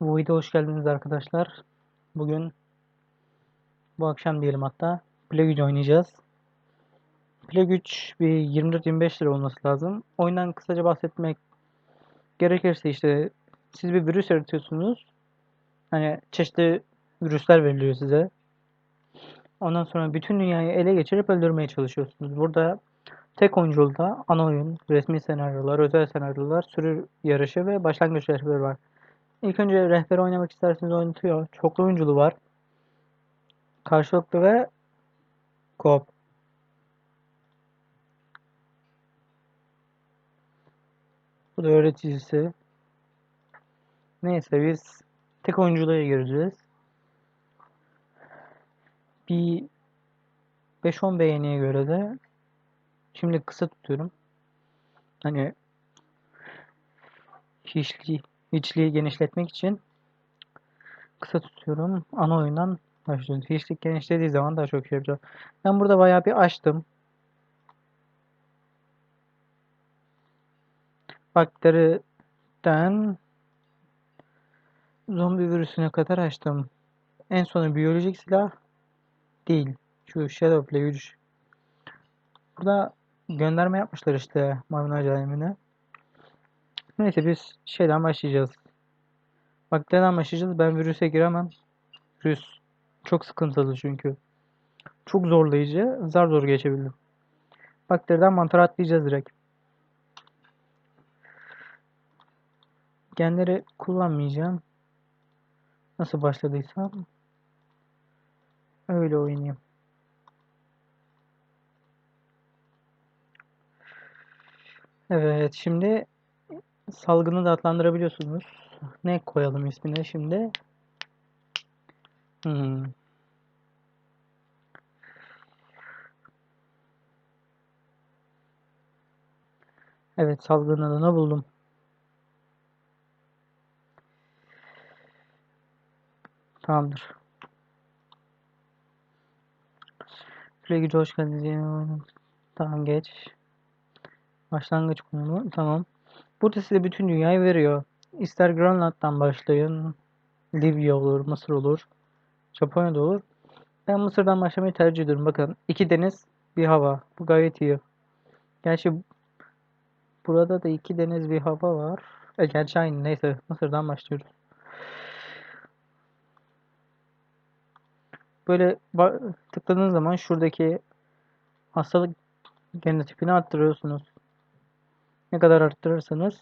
Bu videoya hoş geldiniz arkadaşlar. Bugün bu akşam diyelim hatta Plague 3 oynayacağız. Plague 3 bir 24-25 lira olması lazım. Oyundan kısaca bahsetmek gerekirse işte siz bir virüs yaratıyorsunuz. Hani çeşitli virüsler veriliyor size. Ondan sonra bütün dünyayı ele geçirip öldürmeye çalışıyorsunuz. Burada tek oyunculuda ana oyun, resmi senaryolar, özel senaryolar, sürü yarışı ve başlangıç rehberi var. İlk önce rehber oynamak isterseniz oynatıyor. Çoklu oyunculu var. Karşılıklı ve co Bu da öğreticisi. Neyse biz tek oyunculuğa gireceğiz. Bir 5-10 beğeniye göre de şimdi kısa tutuyorum. Hani hiçliği, hiçliği genişletmek için kısa tutuyorum. Ana oyundan başlıyoruz. Hiçlik genişlediği zaman daha çok şey yapacağım. Ben burada bayağı bir açtım. Bakteriden zombi virüsüne kadar açtım. En sonu biyolojik silah değil. Şu Shadow Play 3. Burada gönderme yapmışlar işte maymun acayiline. Neyse biz şeyden başlayacağız. Bakteriden başlayacağız. Ben virüse giremem. Virüs çok sıkıntılı çünkü. Çok zorlayıcı. Zar zor geçebildim. Bakteriden mantar atlayacağız direkt. Genleri kullanmayacağım. Nasıl başladıysam öyle oynayayım. Evet şimdi salgını da adlandırabiliyorsunuz. Ne koyalım ismine şimdi? Hmm. Evet salgın adını buldum. Tamamdır. Sürekli hoş geldiniz. Tamam geç. Başlangıç konumu. Tamam. Burada size bütün dünyayı veriyor. İster Grönland'dan başlayın. Libya olur, Mısır olur. Japonya'da olur. Ben Mısır'dan başlamayı tercih ediyorum. Bakın iki deniz, bir hava. Bu gayet iyi. Gerçi burada da iki deniz, bir hava var. E, gerçi aynı. Neyse Mısır'dan başlıyoruz. Böyle tıkladığınız zaman şuradaki hastalık genotipini arttırıyorsunuz. Ne kadar arttırırsanız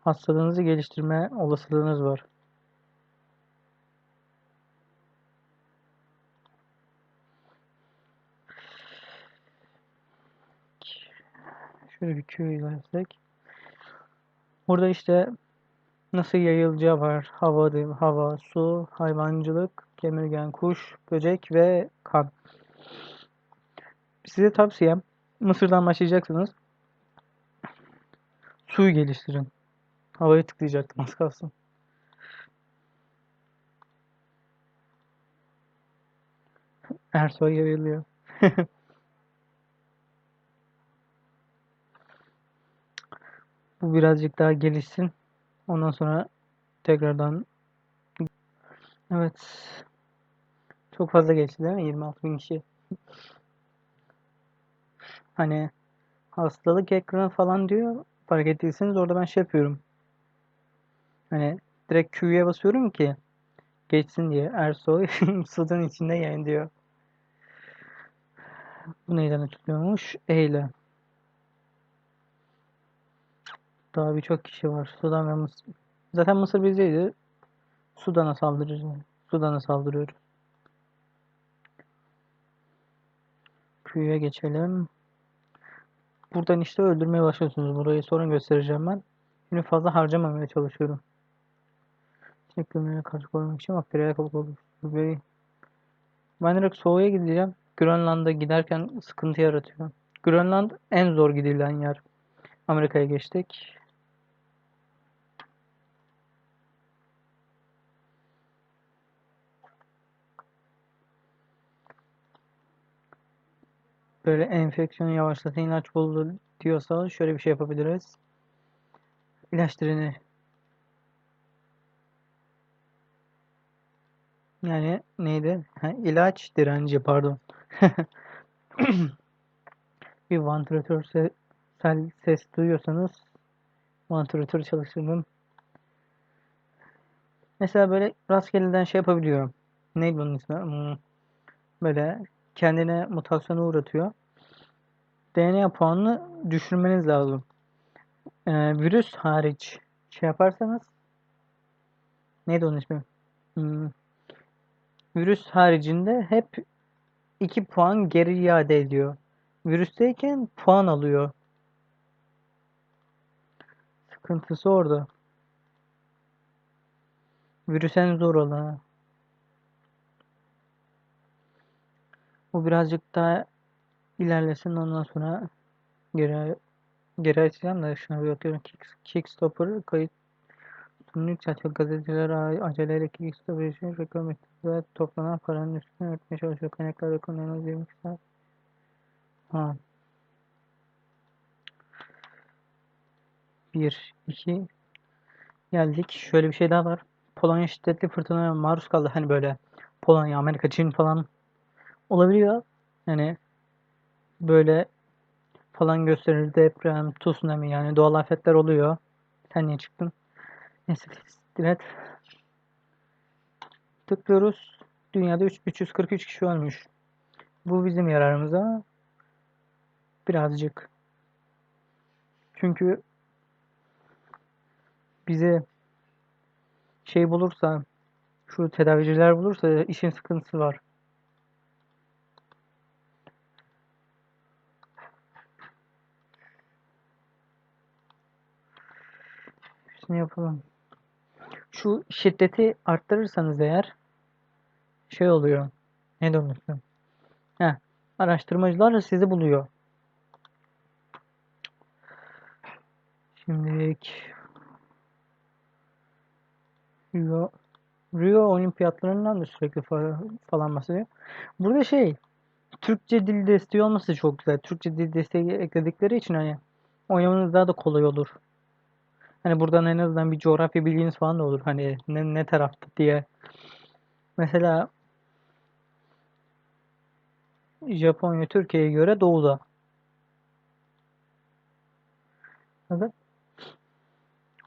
hastalığınızı geliştirme olasılığınız var. Şöyle bir Q ilersek. Burada işte nasıl yayılacağı var. Hava, hava, su, hayvancılık, kemirgen, kuş, böcek ve kan. Size tavsiyem Mısır'dan başlayacaksınız. Suyu geliştirin. Havayı tıklayacaktım az kalsın. Ersoy yayılıyor. Bu birazcık daha gelişsin. Ondan sonra tekrardan Evet. Çok fazla geçti değil mi? 26 bin kişi. Hani hastalık ekranı falan diyor. Fark ettiyseniz orada ben şey yapıyorum. Hani direkt Q'ya basıyorum ki geçsin diye. Ersoy sudan içinde yayın diyor. Bu neyden açıklıyormuş? E ile. Daha birçok kişi var. Sudan ve Mısır. Zaten Mısır bizdeydi. Sudan'a saldıracağız. Sudan'a saldırıyoruz. Q'ya geçelim. Buradan işte öldürmeye başlıyorsunuz. Burayı sonra göstereceğim ben. Şimdi fazla harcamamaya çalışıyorum. Çekilmeye karşı korumak için bakteriye kapı oluşturuyor. Ben direkt soğuğa gideceğim. Grönland'a giderken sıkıntı yaratıyor. Grönland en zor gidilen yer. Amerika'ya geçtik. Böyle enfeksiyonu yavaşlatan ilaç buldu diyorsa şöyle bir şey yapabiliriz. İlaç Yani neydi? Ha, ilaç direnci pardon. bir vantilatör se ses duyuyorsanız vantilatör çalıştırdım. Mesela böyle rastgeleden şey yapabiliyorum. Neydi bunun ismi? Hmm, Böyle kendine mutasyona uğratıyor. DNA puanını düşürmeniz lazım. Ee, virüs hariç şey yaparsanız neydi onun ismi? Hmm, virüs haricinde hep 2 puan geri iade ediyor. Virüsteyken puan alıyor. Sıkıntısı orada. Virüs en zor olanı. Bu birazcık daha ilerlesin ondan sonra geri geri açacağım da şuna bakıyorum. Kick, Kickstopper kayıt çatı gazeteler a- aceleyle Kickstopper için reklam ve toplanan paranın üstüne örtmeye çalışıyor. Kaynaklar 20 saat. Ha. 1, 2 geldik. Şöyle bir şey daha var. Polonya şiddetli fırtınaya maruz kaldı. Hani böyle Polonya, Amerika, Çin falan olabiliyor. Yani böyle falan gösterir deprem, tsunami yani doğal afetler oluyor. Sen niye çıktın? Neyse direkt tıklıyoruz. Dünyada 3, 343 kişi ölmüş. Bu bizim yararımıza birazcık. Çünkü bize şey bulursa şu tedaviciler bulursa işin sıkıntısı var. Şunu yapalım. Şu şiddeti arttırırsanız eğer şey oluyor. Ne dönüyorsun? Heh, araştırmacılar sizi buluyor. Şimdilik Rio, Rio olimpiyatlarından da sürekli fa- falan bahsediyor. Burada şey Türkçe dil desteği olması çok güzel. Türkçe dil desteği ekledikleri için hani oynamanız daha da kolay olur. Hani buradan en azından bir coğrafya bilginiz falan da olur. Hani ne, ne tarafta diye. Mesela Japonya Türkiye'ye göre doğuda. Evet.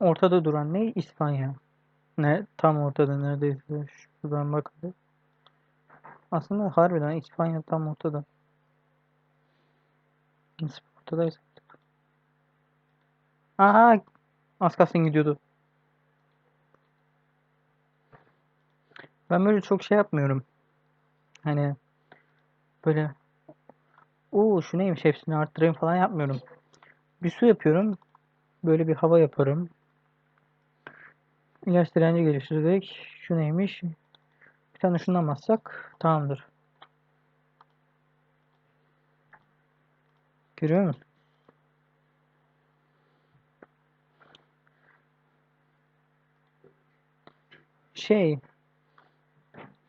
Ortada duran ne? İspanya. Ne? Tam ortada neredeyse. Şuradan bakalım. Aslında harbiden İspanya tam ortada. Nasıl ortadaysa. Aha! Az kalsın gidiyordu. Ben böyle çok şey yapmıyorum. Hani böyle o şu neymiş hepsini arttırayım falan yapmıyorum. Bir su yapıyorum. Böyle bir hava yaparım. İlaç direnci geliştirdik. Şu neymiş? Bir tane şundan bassak tamamdır. Görüyor musun? Şey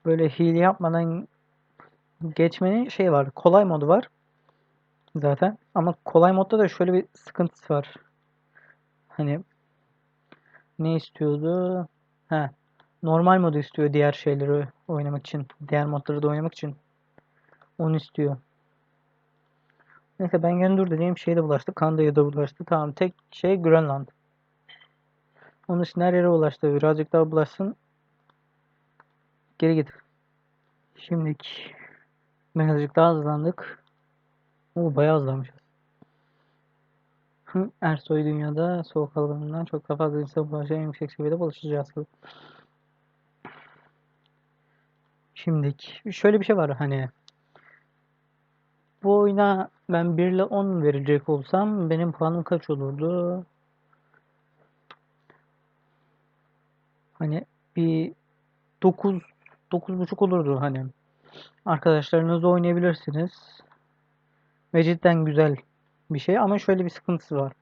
böyle hile yapmadan geçmenin şey var. Kolay modu var. Zaten. Ama kolay modda da şöyle bir sıkıntısı var. Hani ne istiyordu? Ha. Normal modu istiyor diğer şeyleri oynamak için. Diğer modları da oynamak için. Onu istiyor. Neyse ben gene dur dediğim şeyde bulaştı. Kanda'ya da bulaştı. Tamam tek şey Grönland. Onun için her yere ulaştı. Birazcık daha bulaşsın. Geri git. Şimdilik birazcık daha hızlandık. Oo bayağı hızlanmışız. Ersoy dünyada soğuk algınlığından çok daha fazla insan bulaşan en yüksek seviyede bulaşıcı hastalık. Şöyle bir şey var hani bu oyuna ben 1 ile 10 verecek olsam benim puanım kaç olurdu? Hani bir 9 9.5 olurdu hani. Arkadaşlarınızla oynayabilirsiniz. Ve cidden güzel bir şey ama şöyle bir sıkıntısı var.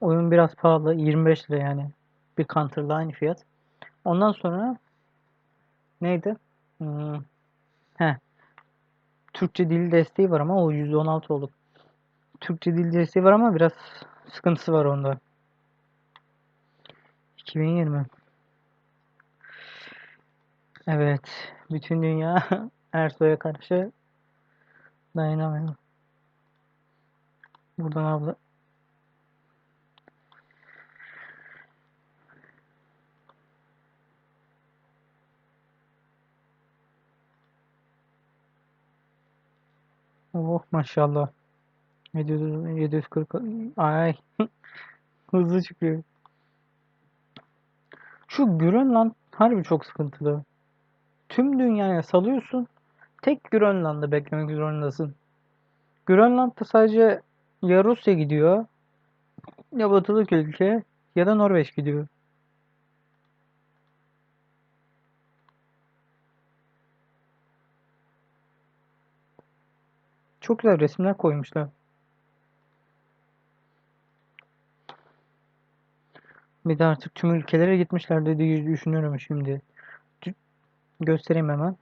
Oyun biraz pahalı. 25 lira yani. Bir Counter'la aynı fiyat. Ondan sonra neydi? Hmm. Heh. Türkçe dil desteği var ama o %16 oldu. Türkçe dil desteği var ama biraz sıkıntısı var onda. 2020. Evet. Bütün dünya Ersoy'a karşı dayanamıyor. Buradan abla. Oh maşallah. 700, 740 ay hızlı çıkıyor. Şu Grönland harbi çok sıkıntılı. Tüm dünyaya salıyorsun. Tek Grönland'da beklemek zorundasın. Grönland'da sadece ya Rusya gidiyor ya batılık ülke ya da Norveç gidiyor. Çok güzel resimler koymuşlar. Bir de artık tüm ülkelere gitmişler dediği düşünüyorum şimdi. Göstereyim hemen.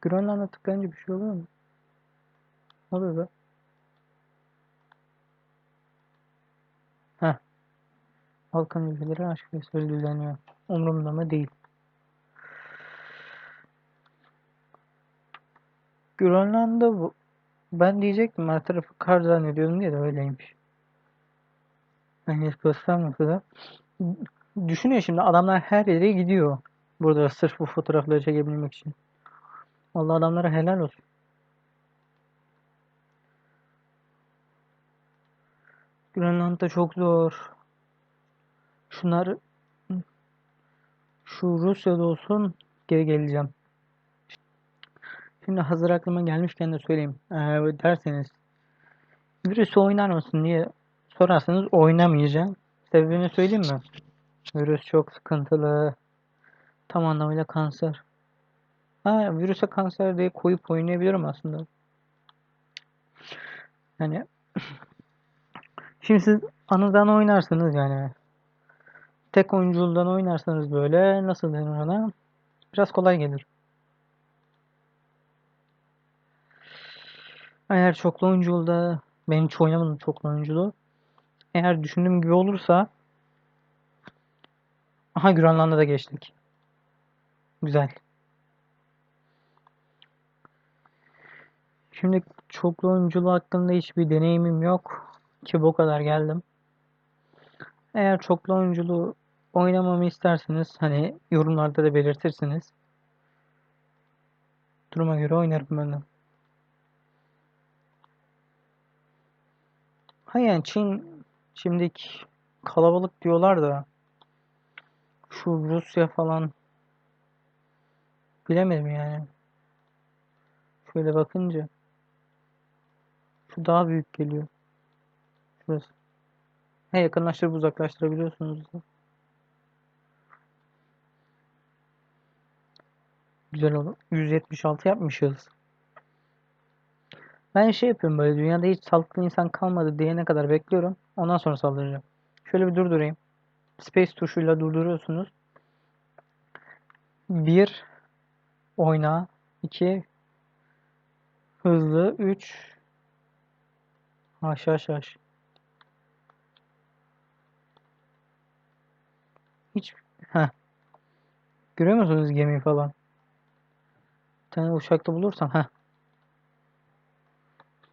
Grönland'a tıklayınca bir şey oluyor mu? Oluyor be. Heh. Balkan ülkeleri aşk söz düzenliyor. Umurumda mı değil. Grönland'da bu. Ben diyecektim her tarafı kar zannediyordum diye de öyleymiş. Yani hiç göstermese de. Düşünüyor şimdi adamlar her yere gidiyor. Burada sırf bu fotoğrafları çekebilmek için. Vallahi adamlara helal olsun. Grönland'da çok zor. Şunlar şu Rusya'da olsun geri geleceğim. Şimdi hazır aklıma gelmişken de söyleyeyim. Ee, derseniz virüs oynar mısın diye sorarsanız oynamayacağım. Sebebini söyleyeyim mi? Virüs çok sıkıntılı. Tam anlamıyla kanser. Ha virüse kanser diye koyup oynayabilirim aslında. Yani şimdi siz anıdan oynarsanız yani tek oyunculuğundan oynarsanız böyle nasıl denir ona? Biraz kolay gelir. Eğer çoklu oyunculuğda ben hiç oynamadım çoklu oyunculuğu. Eğer düşündüğüm gibi olursa Aha Grönland'a da geçtik. Güzel. Şimdi çoklu oyunculuğu hakkında hiçbir deneyimim yok. Ki bu kadar geldim. Eğer çoklu oyunculuğu oynamamı isterseniz hani yorumlarda da belirtirsiniz. Duruma göre oynarım ben de. Ha yani Çin şimdiki kalabalık diyorlar da şu Rusya falan bilemedim yani. Şöyle bakınca şu daha büyük geliyor. Şurası. He yakınlaştırıp uzaklaştırabiliyorsunuz. Güzel oldu. 176 yapmışız. Ben şey yapıyorum böyle dünyada hiç sağlıklı insan kalmadı diyene kadar bekliyorum. Ondan sonra saldıracağım. Şöyle bir durdurayım. Space tuşuyla durduruyorsunuz. 1 oyna. 2 hızlı. 3 haş haş haş hiç ha görüyor musunuz gemi falan? Bir tane uçakta bulursam ha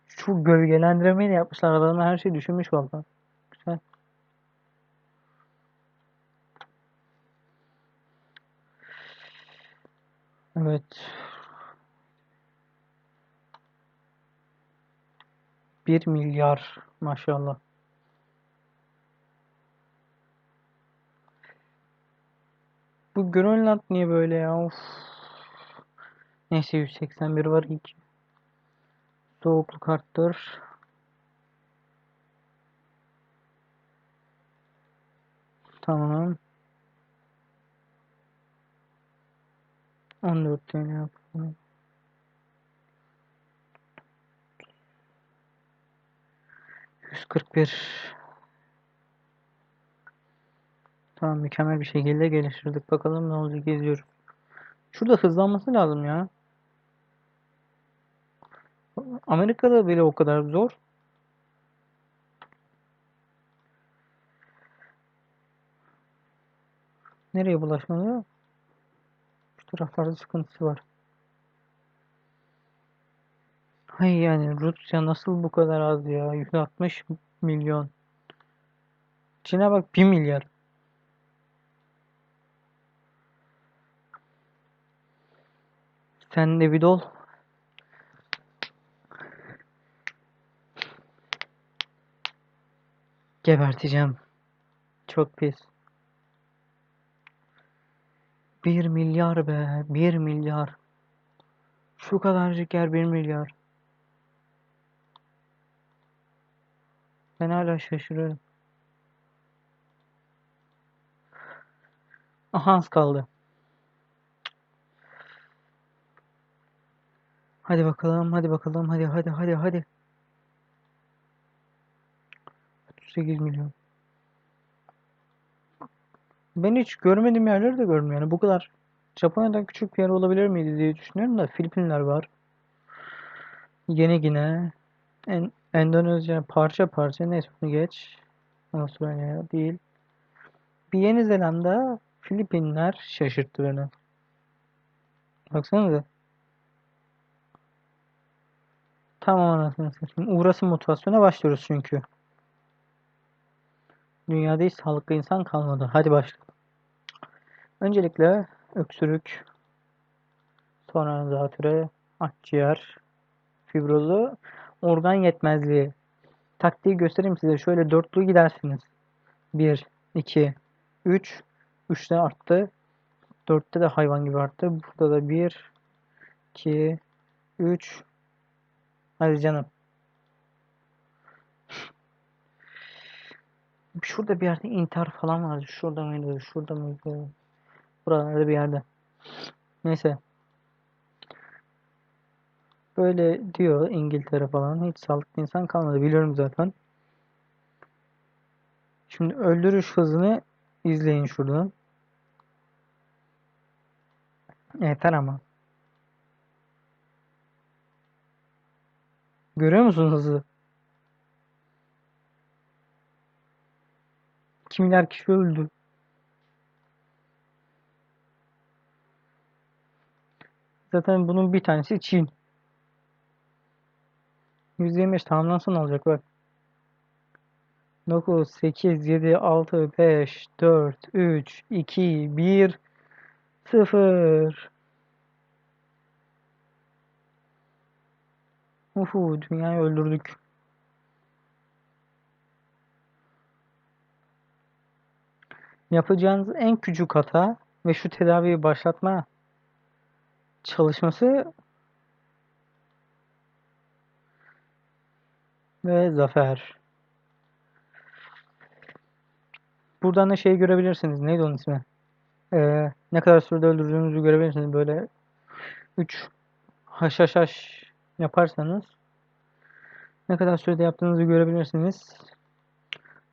şu gölgelendirmeyi de yapmışlar. Adamlar her şeyi düşünmüş vallahi güzel evet bir milyar maşallah Bu Grönland niye böyle ya? Of. Neyse 181 var hiç. Soğukluk arttır. Tamam. 14 tane yapalım. Yüz kırk bir. Tamam mükemmel bir şekilde geliştirdik. Bakalım ne olacak geziyoruz. Şurada hızlanması lazım ya. Amerika'da bile o kadar zor. Nereye bulaşmalı? Taraflarda sıkıntısı var. Hay yani Rusya nasıl bu kadar az ya? 160 milyon. Çin'e bak 1 milyar. Sen de bir dol. Geberteceğim. Çok pis. 1 milyar be. 1 milyar. Şu kadarcık yer 1 milyar. Ben hala şaşırıyorum. Aha az kaldı. Hadi bakalım, hadi bakalım, hadi hadi hadi hadi. 38 milyon. Ben hiç görmediğim yerleri de görmüyorum. Yani bu kadar Japonya'dan küçük bir yer olabilir miydi diye düşünüyorum da Filipinler var. Yeni Gine, en, Endonezya parça parça neyse bunu geç. Avustralya değil. Bir Yeni Zelanda, Filipinler şaşırttı beni. Baksanıza. Tamam anasını satayım. Uğrasın motivasyona başlıyoruz çünkü. Dünyada hiç sağlıklı insan kalmadı. Hadi başlayalım. Öncelikle öksürük, sonra zatüre, akciğer, fibrozu, organ yetmezliği. Taktiği göstereyim size. Şöyle dörtlü gidersiniz. 1, 2, 3. 3'te arttı. 4'te de hayvan gibi arttı. Burada da 1, 2, 3. Hadi canım. Şurada bir yerde intihar falan vardı. Şurada mıydı? Şurada mıydı? Buralarda bir yerde. Neyse. Böyle diyor İngiltere falan. Hiç sağlıklı insan kalmadı. Biliyorum zaten. Şimdi öldürüş hızını izleyin şuradan. Yeter ama. Görüyor musunuz hızı? Kimler kişi öldü. Zaten bunun bir tanesi Çin. 125 tamamlansın olacak bak. 9, 8, 7, 6, 5, 4, 3, 2, 1, 0. Uhu dünyayı öldürdük. Yapacağınız en küçük hata ve şu tedaviyi başlatma çalışması ve zafer. Buradan da şey görebilirsiniz. Neydi onun ismi? Ee, ne kadar sürede öldürdüğünüzü görebilirsiniz. Böyle 3 haşhaşhaş yaparsanız ne kadar sürede yaptığınızı görebilirsiniz.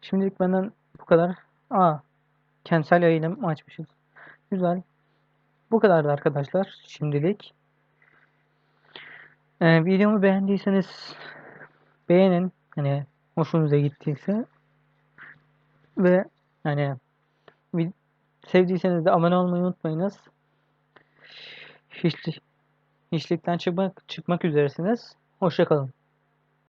Şimdilik benden bu kadar. Aa, kentsel yayılım açmışız. Güzel. Bu kadardı arkadaşlar şimdilik. Ee, videomu beğendiyseniz beğenin. Hani hoşunuza gittiyse. Ve hani sevdiyseniz de abone olmayı unutmayınız. Hiçlik, hiçlikten çıkmak, çıkmak üzeresiniz. Hoşçakalın.